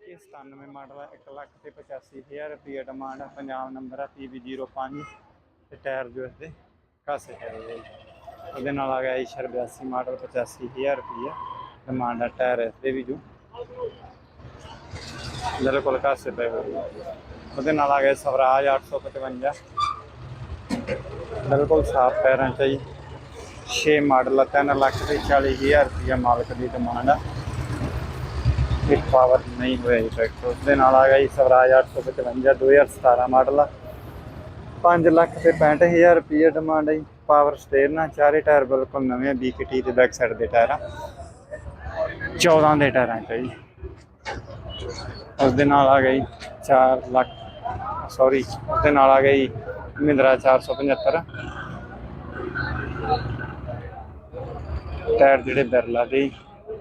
ਇਹ 97 ਮਾਡਲ ਹੈ 1 ਲੱਖ ਤੇ 85000 ਰੁਪਏ ਡਿਮਾਂਡ ਹੈ ਪੰਜਾਬ ਨੰਬਰ ਹੈ PB05 ਤੇ ਟਾਇਰ ਜੋ ਇਸਦੇ ਕਾਸੇ ਹੈ ਉਹਦੇ ਨਾਲ ਆ ਗਿਆ ਈਸ਼ਰ 82 ਮਾਡਲ 85000 ਰੁਪਏ ਡਿਮਾਂਡ ਹੈ ਟਾਇਰ ਇਸਦੇ ਵੀ ਜੋ। ਬਿਲਕੁਲ ਕਾਸੇ ਪਏ ਹੋਏ ਉਹਦੇ ਨਾਲ ਆ ਗਿਆ ਸਵਰਾਜ 855 ਬਿਲਕੁਲ ਸਾਫ਼ ਟਾਇਰਾਂ ਚ ਜੀ। 6 ਮਾਡਲ ਆ 3 ਲੱਖ ਤੇ 40000 ਰੁਪਏ ਮਾਲਕ ਦੀ ਡਿਮਾਂਡ ਆ। ਇੱਕ ਪਾਵਰ ਨਹੀਂ ਹੋਇਆ ਜੀ ਟਰੈਕਟਰ ਉਸਦੇ ਨਾਲ ਆ ਗਿਆ ਜੀ ਸਵਰਾਜ 855 2017 ਮਾਡਲ ਆ। 5 ਲੱਖ ਤੇ 65000 ਰੁਪਏ ਡਿਮਾਂਡ ਹੈ ਜੀ। ਪਾਵਰ ਸਟੇਅਰ ਨਾਲ ਚਾਰੇ ਟਾਇਰ ਬਿਲਕੁਲ ਨਵੇਂ BKT ਦੇ ਬੈਕ ਸਾਈਡ ਦੇ ਟਾਇਰ ਆ। 14 ਦੇ ਟਾਇਰਾਂ ਚ ਜੀ। ਉਸ ਦੇ ਨਾਲ ਆ ਗਈ 4 ਲੱਖ ਸੌਰੀ ਉਸ ਦੇ ਨਾਲ ਆ ਗਈ ਮਹਿੰਦਰਾ 475 ਟਾਇਰ ਜਿਹੜੇ ਬਿਰਲਾ ਦੇ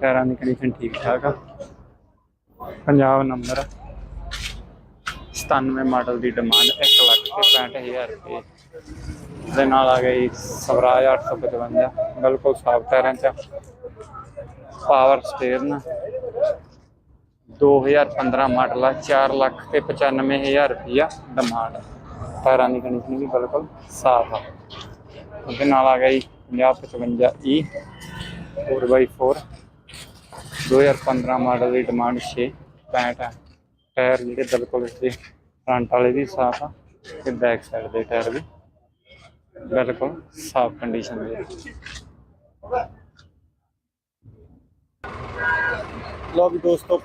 ਟਾਇਰਾਂ ਦੀ ਕੰਡੀਸ਼ਨ ਠੀਕ ਠਾਕ ਆ। ਪੰਜਾਬ ਨੰਬਰ 97 ਮਾਡਲ ਦੀ ਡਿਮਾਂਡ 1 ਲੱਖ ਤੇ 65000 ਰੁਪਏ। ਦੇ ਨਾਲ ਆ ਗਈ ਸਵਰਾਜ 855 ਬਿਲਕੁਲ ਸਾਫ਼ ਟਾਇਰਾਂ ਚ ਪਾਵਰ ਸਟੇਅਰਨ 2015 ਮਾਡਲ ਆ 4 ਲੱਖ ਤੇ 95000 ਰੁਪਇਆ ਡਿਮਾਂਡ ਟਾਇਰਾਂ ਦੀ ਕੰਡੀਸ਼ਨ ਵੀ ਬਿਲਕੁਲ ਸਾਫ਼ ਆ। ਉਹਦੇ ਨਾਲ ਆ ਗਿਆ ਜੀ 5055 E 4x4 2015 ਮਾਡਲ ਦੀ ਡਿਮਾਂਡ 6 65 ਆ। ਟਾਇਰ ਜਿਹੜੇ ਬਿਲਕੁਲ ਇਸਦੇ ਫਰੰਟ ਵਾਲੇ ਵੀ ਸਾਫ਼ ਆ ਤੇ ਬੈਕ ਸਾਈਡ ਦੇ ਟਾਇਰ ਵੀ ਬਿਲਕੁਲ ਸਾਫ਼ ਕੰਡੀਸ਼ਨ ਦੇ ਆ। ਲੋ ਵੀ ਦੋਸਤੋ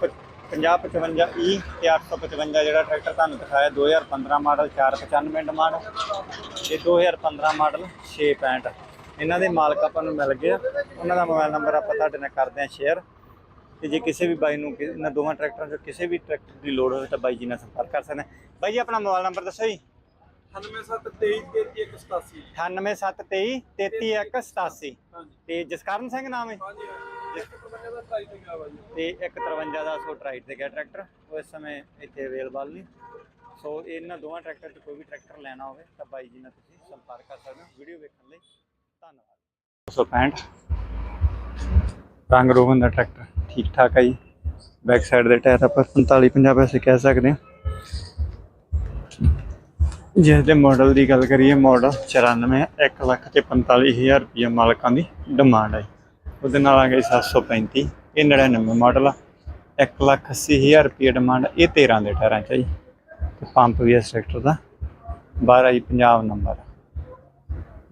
50 55 E ਤੇ 855 ਜਿਹੜਾ ਟਰੈਕਟਰ ਤੁਹਾਨੂੰ ਦਿਖਾਇਆ 2015 ਮਾਡਲ 495 ਡਿਮਾਂਡ ਇਹ 2015 ਮਾਡਲ 665 ਇਹਨਾਂ ਦੇ ਮਾਲਕ ਆਪਾਂ ਨੂੰ ਮਿਲ ਗਏ ਉਹਨਾਂ ਦਾ ਮੋਬਾਈਲ ਨੰਬਰ ਆਪਾਂ ਤੁਹਾਡੇ ਨਾਲ ਕਰਦੇ ਹਾਂ ਸ਼ੇਅਰ ਤੇ ਜੇ ਕਿਸੇ ਵੀ ਬਾਈ ਨੂੰ ਕਿ- ਇਹਨਾਂ ਦੋਵਾਂ ਟਰੈਕਟਰਾਂ ਚੋਂ ਕਿਸੇ ਵੀ ਟਰੈਕਟਰ ਦੀ ਲੋੜ ਹੋਵੇ ਤਾਂ ਬਾਈ ਜੀ ਨਾਲ ਸੰਪਰਕ ਕਰ ਸਕਦੇ ਆ। ਬਾਈ ਜੀ ਆਪਣਾ ਮੋਬਾਈਲ ਨੰਬਰ ਦੱਸੋ ਜੀ। 9723338187 98723 33187 ਹਾਂਜੀ। ਤੇ ਜਸਕਰਨ ਸਿੰਘ ਨਾਮ ਹੈ। ਹਾਂਜੀ ਇੱਕ ਬੰਦੇ ਦਾ ਟਰਾਈ ਤੇ ਗਿਆ ਜੀ। ਤੇ 153 ਦਾ ਸੋ ਟਰਾਈਟ ਤੇ ਗਿਆ ਟਰੈਕਟਰ। ਉਹ ਇਸ ਸਮੇਂ ਇੱਥੇ ਅਵੇਲੇਬਲ ਨਹੀਂ ਸੋ ਇਹਨਾਂ ਦੋਵਾਂ ਟਰੈਕਟਰ 'ਚ ਕੋਈ ਵੀ ਟਰੈਕਟਰ ਲੈਣਾ ਹੋਵੇ ਤਾਂ ਬਾਈ ਜੀ ਨਾਲ ਤੁਸੀਂ ਸੰਪਰਕ ਕਰ ਸਕਦੇ ਹੋ। ਵੀਡੀਓ ਵੇਖਣ ਲਈ ਧੰਨਵਾਦ। 265 ਰੰਗ ਰੋਗਨ ਦਾ ਟਰੈਕਟਰ। ਠੀਕ ਠਾਕ ਹੈ ਜੀ। ਬੈਕ ਸਾਈਡ ਦੇ ਟਾਇਰ ਆਪਾਂ 45 50 ਪੈਸੇ ਕਹਿ ਸਕਦੇ ਹਾਂ। ਜਿਸ ਦੇ ਮਾਡਲ ਦੀ ਗੱਲ ਕਰੀਏ ਮਾਡਲ 94 1 ਲੱਖ ਤੇ 45000 ਰੁਪਏ ਮਾਲਕਾਂ ਦੀ ਡਿਮਾਂਡ ਹੈ ਉਹਦੇ ਨਾਲ ਆ ਗਈ 735 ਇਹ 99 ਮਾਡਲ ਆ। 1 ਲੱਖ 80000 ਰੁਪਏ ਡਿਮਾਂਡ ਇਹ 13 ਦੇ ਟਾਇਰਾਂ ਚ ਆ ਜੀ। ਤੇ ਪੰਪ ਵੀ ਇਸ ਟਰੈਕਟਰ ਦਾ। 12 ਜੀ ਪੰਜਾਬ ਨੰਬਰ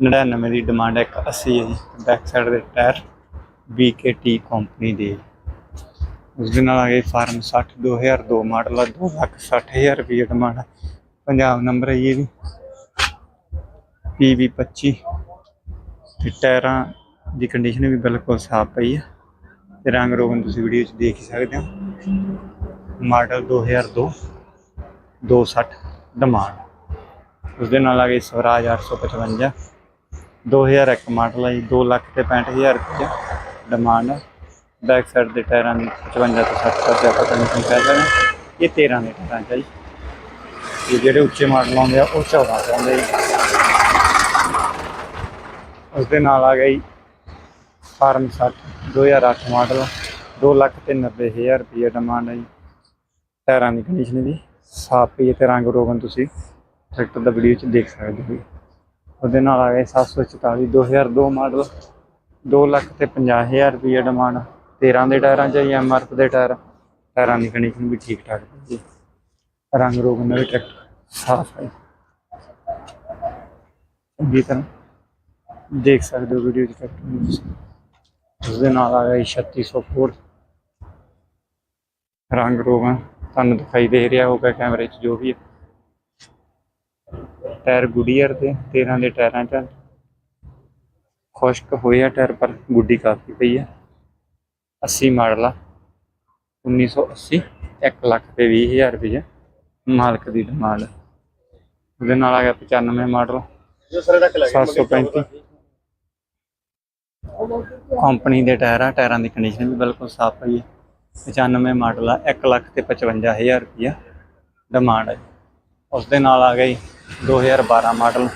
99 ਦੀ ਡਿਮਾਂਡ 180 ਹੈ ਜੀ। ਬੈਕ ਸਾਈਡ ਦੇ ਟਾਇਰ BKT ਕੰਪਨੀ ਦੇ ਉਸ ਦੇ ਨਾਲ ਆ ਗਈ ਫਾਰਮ 60 2002 ਮਾਡਲ ਆ 2 ਲੱਖ 60000 ਰੁਪਏ ਡਿਮਾਂਡ ਆ। ਪੰਜਾਬ ਨੰਬਰ ਹੈ ਜੀ ਇਹ ਵੀ PV25 ਤੇ ਟਾਇਰਾਂ ਦੀ ਕੰਡੀਸ਼ਨ ਵੀ ਬਿਲਕੁਲ ਸਾਫ਼ ਪਈ ਹੈ ਤੇ ਰੰਗ ਰੋਗਨ ਤੁਸੀਂ ਵੀਡੀਓ 'ਚ ਦੇਖ ਹੀ ਸਕਦੇ ਹੋ। ਮਾਡਲ 2002 260 ਡਿਮਾਂਡ ਉਸ ਦੇ ਨਾਲ ਆ ਗਈ ਸਵਰਾਜ 855 2001 ਮਾਡਲ ਹੈ ਜੀ 2 ਲੱਖ ਤੇ 65000 ਰੁਪਏ ਡਿਮਾਂਡ ਬੈਕ ਸਾਈਡ ਦੇ ਟਾਇਰਾਂ ਦੀ 55 ਤੋਂ 60 ਤੱਕ ਆਪਾਂ ਤੁਹਾਨੂੰ ਕੀ ਕਹਿ ਸਕਦੇ। ਇਹ 13 ਦੇ ਟਾਇਰਾਂ 'ਚ ਹੈ ਜੀ। ਤੇ ਜਿਹੜੇ ਉੱਚੇ ਮਾਡਲ ਆਉਂਦੇ ਆ, ਉਹ 14 ਚ ਆਉਂਦੇ ਜੀ। ਉਸ ਦੇ ਨਾਲ ਆ ਗਈ ਫਾਰਮ 60 2008 ਮਾਡਲ 2 ਲੱਖ ਤੇ 90000 ਰੁਪਏ ਡਿਮਾਂਡ ਹੈ ਜੀ। ਟਾਇਰਾਂ ਦੀ ਕੰਡੀਸ਼ਨ ਵੀ ਸਾਫ਼ ਪਈ ਹੈ ਤੇ ਰੰਗ ਰੋਗਨ ਤੁਸੀਂ ਟਰੈਕਟਰ ਦਾ ਵੀਡੀਓ ਚ ਦੇਖ ਸਕਦੇ ਹੋ। ਉਹਦੇ ਨਾਲ ਆ ਗਏ 744 2002 ਮਾਡਲ 2 ਲੱਖ ਤੇ 50000 ਰੁਪਏ ਡਿਮਾਂਡ 13 ਦੇ ਟਾਇਰਾਂ ਚ ਜਾਂ ਐਮਆਰਐਫ ਦੇ ਟਾਇਰ, ਟਾਇਰਾਂ ਦੀ ਕੰਡੀਸ਼ਨ ਵੀ ਠੀਕ ਠਾਕ ਹੈ ਜੀ। ਰੰਗ ਰੋਗਨ ਨਾਲ ਵੀ ਟਰੈਕਟਰ ਸਾਫ਼ ਹੈ ਚੰਗੀ ਤਰ੍ਹਾਂ ਦੇਖ ਸਕਦੇ ਹੋ ਵੀਡੀਓ ਚ ਟਰੈਕਟਰ ਨੂੰ ਉਸ ਦੇ ਨਾਲ ਆ ਗਿਆ 3604 ਰੰਗ ਰੋਗ ਤੁਹਾਨੂੰ ਦਿਖਾਈ ਦੇ ਰਿਹਾ ਹੋਗਾ ਕੈਮਰੇ 'ਚ ਜੋ ਵੀ ਹੈ ਟਾਇਰ ਗੁਡੀਅਰ ਦੇ 13 ਦੇ ਟਾਇਰਾਂ 'ਚ ਖੁਸ਼ਕ ਹੋਇਆ ਟਾਇਰ, ਪਰ ਗੁੱਡੀ ਕਾਫੀ ਪਈ ਹੈ 80 ਮਾਡਲ ਆ 1980 1 ਲੱਖ ਤੇ 20000 ਰੁਪਏ ਮਾਲਕ ਦੀ ਡਿਮਾਂਡ ਉਹਦੇ ਨਾਲ ਆ ਗਿਆ 95 ਮਾਡਲ ਜੋ ਸਰ ਰੱਖ 735 ਕੰਪਨੀ ਦੇ ਟਾਇਰ ਆ ਟਾਇਰਾਂ ਦੀ ਕੰਡੀਸ਼ਨ ਵੀ ਬਿਲਕੁਲ ਸਾਫ਼ ਪਈ ਹੈ 95 ਮਾਡਲ ਆ 1 ਲੱਖ ਤੇ 55000 ਰੁਪਇਆ ਡਿਮਾਂਡ ਹੈ ਉਸ ਦੇ ਨਾਲ ਆ ਗਈ 2012 ਮਾਡਲ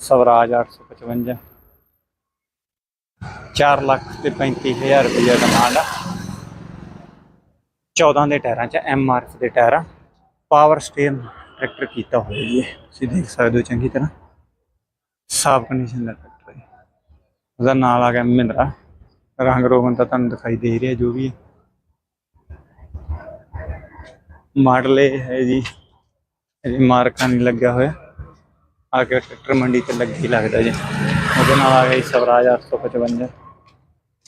ਸਵਰਾਜ 855 4 ਲੱਖ ਤੇ 35000 ਰੁਪਇਆ ਡਿਮਾਂਡ ਆ। 14 ਦੇ ਟਾਇਰਾਂ 'ਚ ਐਮ ਆਰ ਐਫ ਦੇ ਟਾਇਰ ਪਾਵਰ ਸਟੀਅਰਿੰਗ ਟਰੈਕਟਰ ਕੀਤਾ ਹੋਇਆ ਜੀ ਤੁਸੀਂ ਦੇਖ ਸਕਦੇ ਹੋ ਚੰਗੀ ਤਰ੍ਹਾਂ। ਸਾਫ਼ ਕੰਡੀਸ਼ਨ ਦਾ ਟਰੈਕਟਰ ਹੈ। ਉਹਦਾ ਨਾਲ ਆ ਗਿਆ ਮਹਿੰਦਰਾ। ਰੰਗ ਰੋਗਨ ਤਾਂ ਤੁਹਾਨੂੰ ਦਿਖਾਈ ਦੇ ਰਿਹਾ ਜੋ ਵੀ ਹੈ। ਮਾਡਲ ਇਹ ਹੈ ਜੀ। ਇਹ ਮਾਰਕਾ ਨਹੀਂ ਲੱਗਿਆ ਹੋਇਆ। ਆ ਕੇ ਟਰੈਕਟਰ ਮੰਡੀ ਤੇ ਲੱਗੀ ਲੱਗਦਾ ਜੀ। ਉਹਦੇ ਨਾਲ ਆ ਗਿਆ ਜੀ ਸਵਰਾਜ 855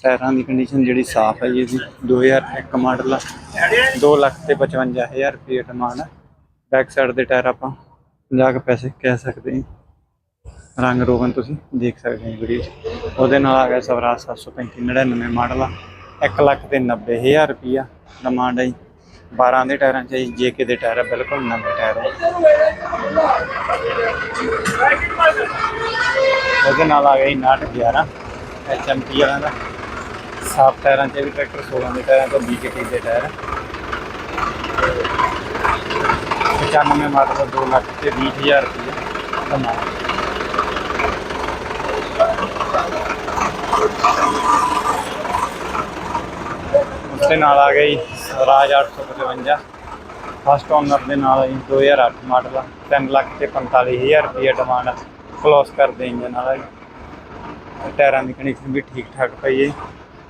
ਟਾਇਰਾਂ ਦੀ ਕੰਡੀਸ਼ਨ ਜਿਹੜੀ ਸਾਫ਼ ਹੈ ਜੀ ਇਹਦੀ। 2001 ਮਾਡਲ ਆ। 2 ਲੱਖ ਤੇ 55000 ਰੁਪਏ ਡਿਮਾਂਡ ਹੈ ਬੈਕ ਸਾਈਡ ਦੇ ਟਾਇਰ ਆਪਾਂ 50 ਕੁ ਪੈਸੇ ਕਹਿ ਸਕਦੇ ਹਾਂ। ਰੰਗ ਰੋਗਨ ਤੁਸੀਂ ਦੇਖ ਸਕਦੇ ਹੋ ਵੀਡੀਓ 'ਚ। ਉਹਦੇ ਨਾਲ ਆ ਗਿਆ ਸਵਰਾਜ 735 99 ਮਾਡਲ ਆ। 1 ਲੱਖ ਤੇ 90000 ਰੁਪਿਆ ਡਿਮਾਂਡ ਹੈ ਜੀ। 12 ਦੇ ਟਾਇਰਾਂ 'ਚ ਜੀ ਜੇਕੇ ਦੇ ਟਾਇਰ ਆ ਬਿਲਕੁਲ ਨਵੇਂ ਟਾਇਰ ਆ ਉਹਦੇ ਨਾਲ ਆ ਗਿਆ ਜੀ 911 ਐਚਐਮਟੀ ਵਾਲਾ ਦਾ। ਸਾਫ਼ ਟਾਇਰਾਂ 'ਚ ਵੀ ਟਰੈਕਟਰ 16 ਦੇ ਟਾਇਰਾਂ ਤੋਂ ਬੀਕੇਟੀ ਦੇ ਟਾਇਰ ਆ। 95 ਮਾਡਲ ਦਾ 2 ਲੱਖ ਤੇ 20000 ਰੁਪਏ ਕਮਾ। ਉਸਦੇ ਨਾਲ ਆ ਗਈ ਰਾਜ 855 ਫਸਟ ਓਨਰ ਦੇ ਨਾਲ ਜੀ 2008 ਮਾਡਲ ਆ। 3 ਲੱਖ ਤੇ 45000 ਰੁਪਏ ਡਿਮਾਂਡ ਕਲੋਸ ਕਰਦੇ ਇੰਜਨ ਵਾਲਾ ਜੀ ਟਾਇਰਾਂ ਦੀ ਕੰਡੀਸ਼ਨ ਵੀ ਠੀਕ ਠਾਕ ਪਈ ਹੈ।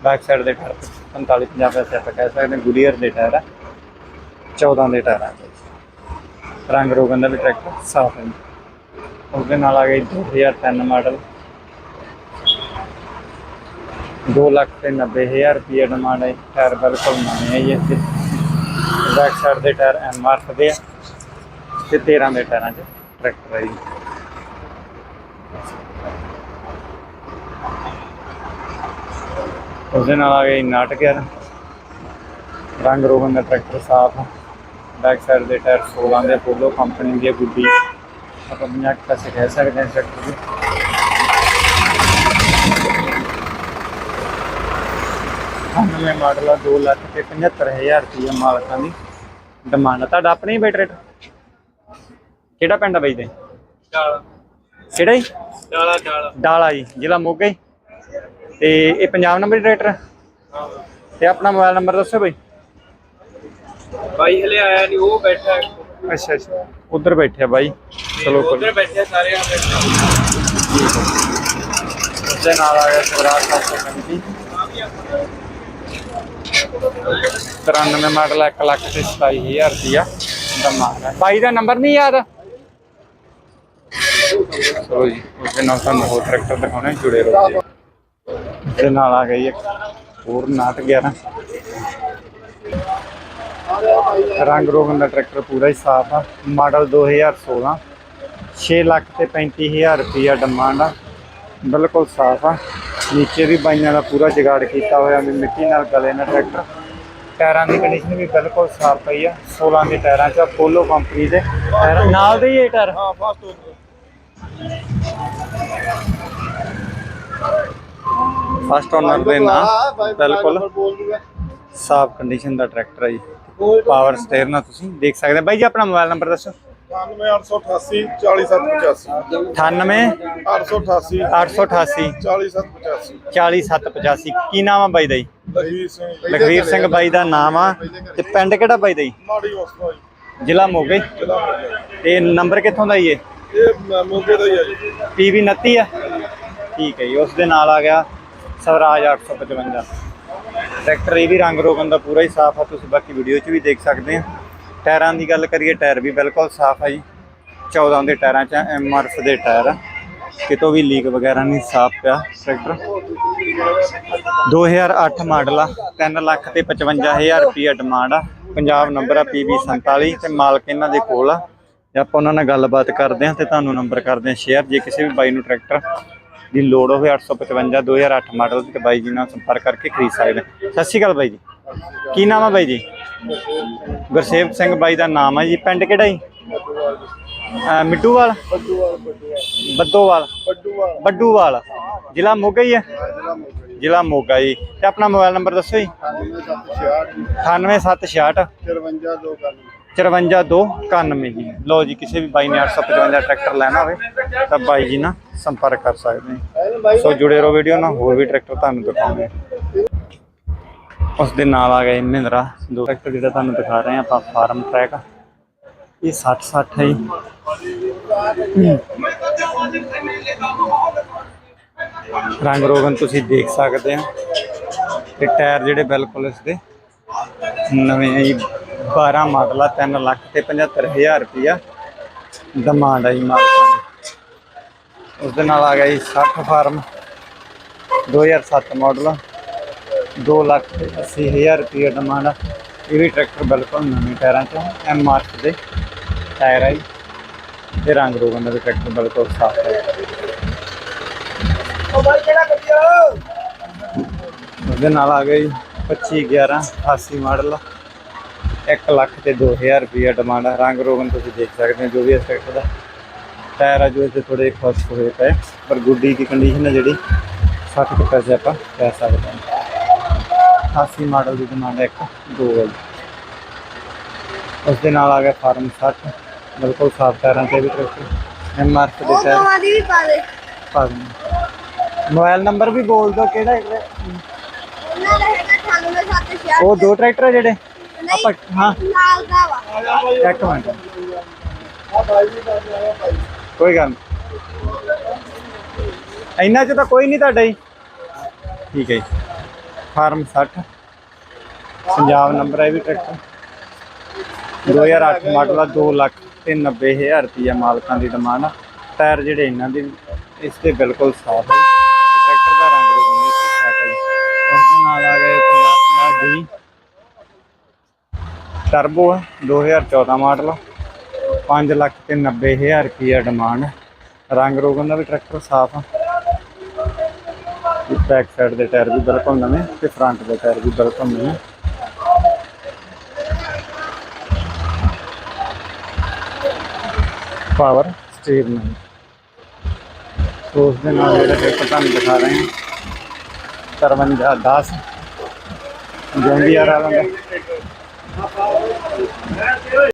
ਬੈਕ ਸਾਈਡ ਦੇ ਟਾਇਰ 45 50 ਪੈਸੇ ਆਪਾਂ ਕਹਿ ਸਕਦੇ ਗੁਲੀਅਰ ਦੇ ਟਾਇਰ ਆ। 14 ਦੇ ਟਾਇਰਾਂ ਦੇ ਰੰਗ ਰੋਗਨ ਦਾ ਵੀ ਟਰੈਕਟਰ ਸਾਫ਼ ਹੈ। ਉਹਦੇ ਨਾਲ ਆ ਗਈ 2003 ਮਾਡਲ 2 ਲੱਖ ਤੇ 90000 ਰੁਪਏ ਡਿਮਾਂਡ ਹੈ। ਟਾਇਰ ਬਿਲਕੁਲ ਨਵੇਂ ਹੈ ਜੀ ਇੱਥੇ। ਬੈਕ ਸਾਈਡ ਦੇ ਟਾਇਰ ਐਮ ਆਰ ਦੇ ਆ ਤੇ 13 ਦੇ ਟਾਇਰਾਂ 'ਚ ਟਰੈਕਟਰ ਹੈ ਜੀ। ਉਸਦੇ ਨਾਲ ਆ ਗਈ ਨਾਟਕ ਗਿਆਰ। ਰੰਗ ਰੋਗਨ ਦਾ ਟਰੈਕਟਰ ਸਾਫ਼ ਬੈਕ ਸਾਈਡ ਦੇ ਟਾਇਰ 16 ਦੇ ਪੋਲੋ ਕੰਪਨੀ ਦੀ ਗੁੱਡੀ। ਆਪਾਂ 50 ਕੁ ਕਹਿ ਸਕਦੇ ਹਾਂ ਟਰੈਕਟਰ ਦੇ। ਨਵੇਂ ਮਾਡਲ ਆ 2 ਲੱਖ ਤੇ 75000 ਰੁਪਏ ਮਾਲਕਾਂ ਦੀ ਡਿਮਾਂਡ ਤੁਹਾਡਾ ਆਪਣਾ ਹੀ ਬੈਟਰੀ ਕਿਹੜਾ ਪਿੰਡ ਆ ਬਈ ਤੇ? ਚਾਲਾ ਕਿਹੜਾ ਜੀ? ਚਾਲਾ ਚਾਲਾ ਡਾਲਾ ਜੀ ਜ਼ਿਲ੍ਹਾ ਮੋਗਾ ਤੇ ਇਹ ਪੰਜਾਬ ਨੰਬਰ ਟਰੈਕਟਰ ਤੇ ਆਪਣਾ ਮੋਬਾਈਲ ਨੰਬਰ ਦੱਸੋ ਬਈ। ਬਾਈ ਹਲੇ ਆਇਆ ਨਹੀਂ ਉਹ ਬੈਠਾ। ਅੱਛਾ ਅੱਛਾ। ਉਧਰ ਬੈਠਿਆ ਬਾਈ। ਚਲੋ ਉੱਧਰ ਬੈਠੇ ਸਾਰੇ ਆ ਬੈਠੇ। ਉਸਦੇ ਨਾਲ ਆ ਗਿਆ ਸਵਰਾਜ 755 93 ਮਾਡਲ 1 ਲੱਖ ਤੇ 27000 ਰੁਪਿਆ ਦਾ ਮਾਲ ਹੈ ਬਾਈ ਦਾ ਨੰਬਰ ਨਹੀਂ ਯਾਦ? ਚਲੋ ਜੀ ਉਸਦੇ ਨਾਲ ਤੁਹਾਨੂੰ ਹੋਰ ਟਰੈਕਟਰ ਦਿਖਾਉਣੇ, ਜੁੜੇ ਰਹੋ ਜੀ। ਉਸਦੇ ਨਾਲ ਆ ਗਈ ਇੱਕ ਹੋਰ 911 ਰੰਗ ਰੋਗਨ ਦਾ ਟਰੈਕਟਰ ਪੂਰਾ ਹੀ ਸਾਫ਼ ਆ। ਮਾਡਲ 2016 6 ਲੱਖ ਤੇ 35000 ਰੁਪਿਆ ਡਿਮਾਂਡ ਆ। ਬਿਲਕੁਲ ਸਾਫ਼ ਆ। ਨੀਚੇ ਵੀ ਬਾਈਆਂ ਦਾ ਪੂਰਾ ਜਗਾੜ ਕੀਤਾ ਹੋਇਆ ਵੀ ਮਿੱਟੀ ਨਾਲ ਗਲੇ ਨਾਲ ਟਰੈਕਟਰ। ਟਾਇਰਾਂ ਦੀ ਕੰਡੀਸ਼ਨ ਵੀ ਬਿਲਕੁਲ ਸਾਫ਼ ਪਈ ਆ 16 ਦੇ ਟਾਇਰਾਂ 'ਚ ਪੋਲੋ ਕੰਪਨੀ ਦੇ ਟਾਇਰ। ਨਾਲ ਦੇ ਹੀ ਇਹ ਟਾਇਰ? ਹਾਂ ਫਾਸਟ ਹੋ ਫਸਟ ਓਨਰ ਦੇ ਨਾਂ ਬਿਲਕੁਲ। ਸਾਫ਼ ਕੰਡੀਸ਼ਨ ਦਾ ਟਰੈਕਟਰ ਹੈ ਜੀ। ਪਾਵਰ ਸਟੇਅਰ ਨਾਲ ਤੁਸੀਂ ਦੇਖ ਸਕਦੇ ਬਾਈ ਜੀ ਆਪਣਾ ਮੋਬਾਈਲ ਨੰਬਰ ਦੱਸੋ। 9888 40785 98 888 888 40785 40785 ਕੀ ਨਾਮ ਆ ਬਾਈ ਦਾ ਜੀ? ਲਖਵੀਰ ਸਿੰਘ। ਲਖਵੀਰ ਸਿੰਘ ਬਾਈ ਦਾ ਨਾਮ ਆ। ਤੇ ਪਿੰਡ ਕਿਹੜਾ ਬਾਈ ਦਾ ਜੀ? ਮਾੜੀ ਹੌਸਲਾ ਜੀ। ਜ਼ਿਲ੍ਹਾ ਮੋਗੇ। ਤੇ ਨੰਬਰ ਕਿੱਥੋਂ ਦਾ ਜੀ ਇਹ? ਇਹ ਮੋਗੇ ਦਾ ਹੀ ਹੈ ਜੀ। ਪੀਵੀ 29 ਆ? ਠੀਕ ਹੈ ਜੀ ਉਸ ਦੇ ਨਾਲ ਆ ਗਿਆ ਸਵਰਾਜ 855 ਟਰੈਕਟਰ ਇਹ ਵੀ ਰੰਗ ਰੋਗਨ ਦਾ ਪੂਰਾ ਹੀ ਸਾਫ਼ ਆ ਤੁਸੀਂ ਬਾਕੀ ਵੀਡੀਓ 'ਚ ਵੀ ਦੇਖ ਸਕਦੇ ਆ। ਟਾਇਰਾਂ ਦੀ ਗੱਲ ਕਰੀਏ, ਟਾਇਰ ਵੀ ਬਿਲਕੁਲ ਸਾਫ਼ ਆ ਜੀ। 14 ਦੇ ਟਾਇਰਾਂ 'ਚ ਐਮਆਰਐਫ ਦੇ ਟਾਇਰ ਆ। ਕਿਤੋਂ ਵੀ ਲੀਕ ਵਗੈਰਾ ਨਹੀਂ, ਸਾਫ਼ ਪਿਆ ਟਰੈਕਟਰ। 2008 ਮਾਡਲ ਆ 3 ਲੱਖ ਤੇ 55000 ਰੁਪਿਆ ਡਿਮਾਂਡ ਆ। ਪੰਜਾਬ ਨੰਬਰ ਆ PB 47 ਤੇ ਮਾਲਕ ਇਹਨਾਂ ਦੇ ਕੋਲ ਆ। ਜੇ ਆਪਾਂ ਉਹਨਾਂ ਨਾਲ ਗੱਲਬਾਤ ਕਰਦੇ ਹਾਂ ਤੇ ਤੁਹਾਨੂੰ ਨੰਬਰ ਕਰਦੇ ਹਾਂ ਸ਼ੇਅਰ। ਜੇ ਕਿਸੇ ਵੀ ਬਾਈ ਨੂੰ ਟਰੈਕਟਰ ਦੀ ਲੋੜ ਹੋਵੇ 855 2008 ਮਾਡਲ ਤੇ ਬਾਈ ਜੀ ਨਾਲ ਸੰਪਰਕ ਕਰਕੇ ਖਰੀਦ ਸਕਦੇ ਹੋ। ਸਤਿ ਸ਼੍ਰੀ ਅਕਾਲ ਬਾਈ ਜੀ। ਕੀ ਨਾਮ ਹੈ ਬਾਈ ਜੀ? ਗੁਰਸੇਵ ਸਿੰਘ ਬਾਈ ਦਾ ਨਾਮ ਹੈ ਜੀ। ਪਿੰਡ ਕਿਹੜਾ ਜੀ? ਮਿੱਟੂਵਾਲ? ਬੱਡੂਵਾਲ ਬੱਦੋਵਾਲ। ਬੱਡੂਵਾਲ। ਜ਼ਿਲ੍ਹਾ ਮੋਗਾ ਹੀ ਹੈ? ਜ਼ਿਲ੍ਹਾ ਮੋਗਾ ਜੀ। ਤੇ ਆਪਣਾ ਮੋਬਾਈਲ ਨੰਬਰ ਦੱਸੋ ਜੀ। 9766 98766 53 ਦੋ ਕਰ 54291 ਜੀ। ਲਓ ਜੀ, ਕਿਸੇ ਵੀ ਬਾਈ ਨੇ 855 ਟਰੈਕਟਰ ਲੈਣਾ ਹੋਵੇ, ਤਾਂ ਬਾਈ ਜੀ ਨਾਲ ਸੰਪਰਕ ਕਰ ਸਕਦੇ ਸੋ ਜੁੜੇ ਰਹੋ ਵੀਡੀਓ ਨਾਲ, ਹੋਰ ਵੀ ਟਰੈਕਟਰ ਤੁਹਾਨੂੰ ਦਿਖਾਉਂਦੇ ਉਸ ਦੇ ਨਾਲ ਆ ਗਏ ਮਹਿੰਦਰਾ ਦੋ ਟਰੈਕਟਰ ਜਿਹੜਾ ਤੁਹਾਨੂੰ ਦਿਖਾ ਰਹੇ ਹਾਂ, ਆਪਾਂ ਫਾਰਮ ਟਰੈਕ ਇਹ 60 60 ਹੈ ਜੀ। ਰੰਗ ਰੋਗਨ ਤੁਸੀਂ ਦੇਖ ਸਕਦੇ ਹੋ ਤੇ ਟਾਇਰ ਜਿਹੜੇ ਬਿਲਕੁਲ ਇਸ ਦੇ ਨਵੇਂ ਆ ਜੀ। 12 ਮਾਡਲ ਆ 3 ਲੱਖ ਤੇ 75000 ਰੁਪਇਆ ਡਿਮਾਂਡ ਆ ਜੀ ਮਾਲਕਾਂ ਦੀ। ਉਸ ਦੇ ਨਾਲ ਆ ਗਿਆ ਜੀ 60 ਫਾਰਮ 2007 ਮਾਡਲ 2 ਲੱਖ ਤੇ 80000 ਰੁਪਏ ਡਿਮਾਂਡ ਆ। ਇਹ ਵੀ ਟਰੈਕਟਰ ਬਿਲਕੁਲ ਨਵੇਂ ਟਾਇਰਾਂ 'ਚ ਐਮ ਆਰ ਦੇ ਟਾਇਰ ਆ ਜੀ। ਤੇ ਰੰਗ ਰੋਗਨ ਦਾ ਟਰੈਕਟਰ ਬਿਲਕੁਲ ਸਾਫ਼ ਹੈ ਉਹਦੇ ਨਾਲ ਆ ਗਈ 25 11 88 ਮਾਡਲ 1 ਲੱਖ ਤੇ 2000 ਰੁਪਏ ਡਿਮਾਂਡ ਆ। ਰੰਗ ਰੋਗਨ ਤੁਸੀਂ ਦੇਖ ਸਕਦੇ ਹੋ ਜੋ ਵੀ ਇਸ ਟਰੈਕਟਰ ਦਾ ਟਾਇਰ ਆ ਜੋ ਇਹ ਥੋੜੇ ਖੁਸ਼ ਹੋਏ ਪਏ ਪਰ ਗੁੱਡੀ ਦੀ ਕੰਡੀਸ਼ਨ ਹੈ ਜਿਹੜੀ 60 ਕੁ ਪੈਸੇ ਆਪਾਂ ਕਹਿ ਸਕਦੇ ਹਾਂ। 88 ਮਾਡਲ ਦੀ ਡਿਮਾਂਡ ਇੱਕ ਦੋ ਹੈ। ਉਸ ਦੇ ਨਾਲ ਆ ਗਿਆ ਫਾਰਮ 60 ਬਿਲਕੁਲ ਸਾਫ਼ ਟਾਇਰਾਂ ਤੇ ਵੀ ਟਰੈਕਟਰ ਐਮ ਆਰ ਦੇ ਟਾਇਰ। ਦੀ ਵੀ ਪਾ ਦੇ। ਪਾ ਦਿੰਦੇ ਮੋਬਾਈਲ ਨੰਬਰ ਵੀ ਬੋਲ ਦਿਓ ਕਿਹੜਾ ਹੈ ਉਹਨਾਂ ਦਾ ਹੈਗਾ 9876 ਉਹ ਦੋ ਟਰੈਕਟਰ ਜਿਹੜੇ? ਆਪਾਂ ਹਾਂ। ਨਾਲ ਦਾ ਵਾ। ਇੱਕ ਮਿੰਟ। ਕੋਈ ਗੱਲ ਨਹੀਂ। ਇੰਨਾ ਚ ਤਾਂ ਕੋਈ ਨਹੀਂ ਤੁਹਾਡਾ ਹੀ ਠੀਕ ਹੈ ਜੀ। ਫਾਰਮ 60 ਪੰਜਾਬ ਨੰਬਰ ਹੈ ਵੀ ਟਰੈਕਟਰ। 2008 ਮਾਡਲ ਆ 2 ਲੱਖ ਤੇ 90 ਹਜ਼ਾਰ ਰੁਪਈਆ ਮਾਲਕਾਂ ਦੀ ਡਿਮਾਂਡ ਆ। ਟਾਇਰ ਜਿਹੜੇ ਇਹਨਾਂ ਦੇ, ਇਸ ਤੇ ਬਿਲਕੁਲ ਸਾਫ਼ ਹੈ ਟਰੈਕਟਰ ਦਾ ਰੰਗ ਰੋਗਨ ਵੀ ਠੀਕ ਠਾਕ ਹੈ। ਜੀ। ਉਸ ਦੇ ਨਾਲ ਆ ਗਏ Punjab D turbo 2014 model 5 lakh ਤੇ 90 ਹਜ਼ਾਰ ਰੁਪਈਆ ਡਿਮਾਂਡ ਰੰਗ ਰੋਗਨ ਦਾ ਵੀ ਟਰੈਕਟਰ ਸਾਫ਼ ਆ। ਬੈਕ ਸਾਈਡ ਦੇ ਟਾਇਰ ਵੀ ਬਿਲਕੁਲ ਨਵੇਂ ਤੇ ਫਰੰਟ ਦੇ ਟਾਇਰ ਵੀ ਬਿਲਕੁਲ ਨਵੇਂ। ਪਾਵਰ ਸਟੀਅਰਿੰਗ ਸੋ ਉਸ ਦੇ ਨਾਲ ਜਿਹੜਾ ਟਰੈਕਟਰ ਤੁਹਾਨੂੰ ਦਿਖਾ ਰਹੇ ਹਾਂ। 53 10 ਜੌਂਡੀਆਰ ਵਾਲਾ। ਦਾ